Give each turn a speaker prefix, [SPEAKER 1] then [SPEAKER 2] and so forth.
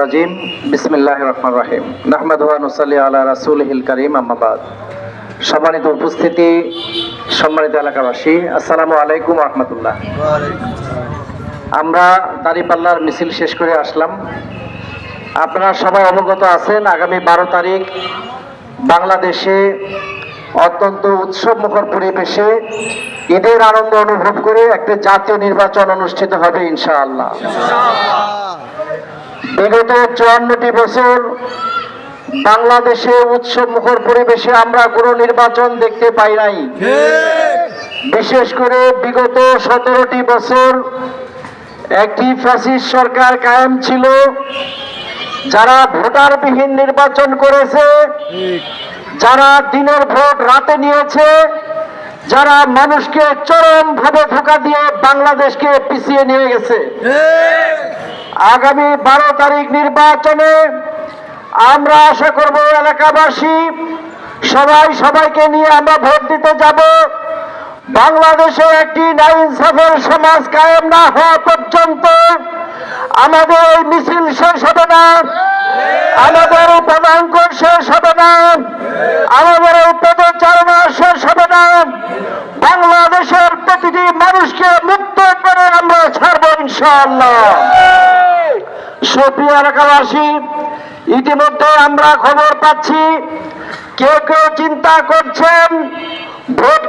[SPEAKER 1] রাজিম। রহমান রাহিম। নাহমাদুয়ান সাল্লি আলা রাসুলহিল করিম আহমাবাদ সম্মানিত উপস্থিতি সম্মানিত এলাকাবাসী আসসালামু আলাইকুম রহমতুল্লাহ। আমরা দাঁড়িপাল্লার মিছিল শেষ করে আসলাম। আপনারা সবাই অবগত আছেন আগামী বারো তারিখ বাংলাদেশে অত্যন্ত উৎসব মুখর পরিবেশে ঈদের আনন্দ অনুভব করে একটি জাতীয় নির্বাচন অনুষ্ঠিত হবে ইনশাআল্লাহ। বিগত চুয়ান্নটি বছর বাংলাদেশে উৎসব মুখর পরিবেশে আমরা কোনো নির্বাচন দেখতে পাই নাই। বিশেষ করে বিগত সতেরোটি বছর একটি ফ্যাসিস্ট সরকার কায়েম ছিল, যারা ভোটারবিহীন নির্বাচন করেছে। যারা দিনের ভোট রাতে নিয়েছে, যারা মানুষকে চরম ভাবে ধোকা দিয়ে বাংলাদেশকে পিছিয়ে নিয়ে গেছে। আগামী বারো তারিখ নির্বাচনে আমরা আশা করব এলাকাবাসী, সবাই সবাইকে নিয়ে আমরা ভোট দিতে যাব। বাংলাদেশে একটি নাইন সমাজ কায়েম না হওয়া পর্যন্ত আমাদের মিছিল শেষ আমাদের শেষ হবে না? আমাদের এই পদচারণা শেষ হবে না? বাংলাদেশের প্রতিটি মানুষকে মুক্ত করে আমরা ছাড়বো ইনশাআল্লাহ। সুপ্রিয় এলাকাবাসী, ইতিমধ্যে আমরা খবর পাচ্ছি, কেউ কেউ চিন্তা করছেন, ভোট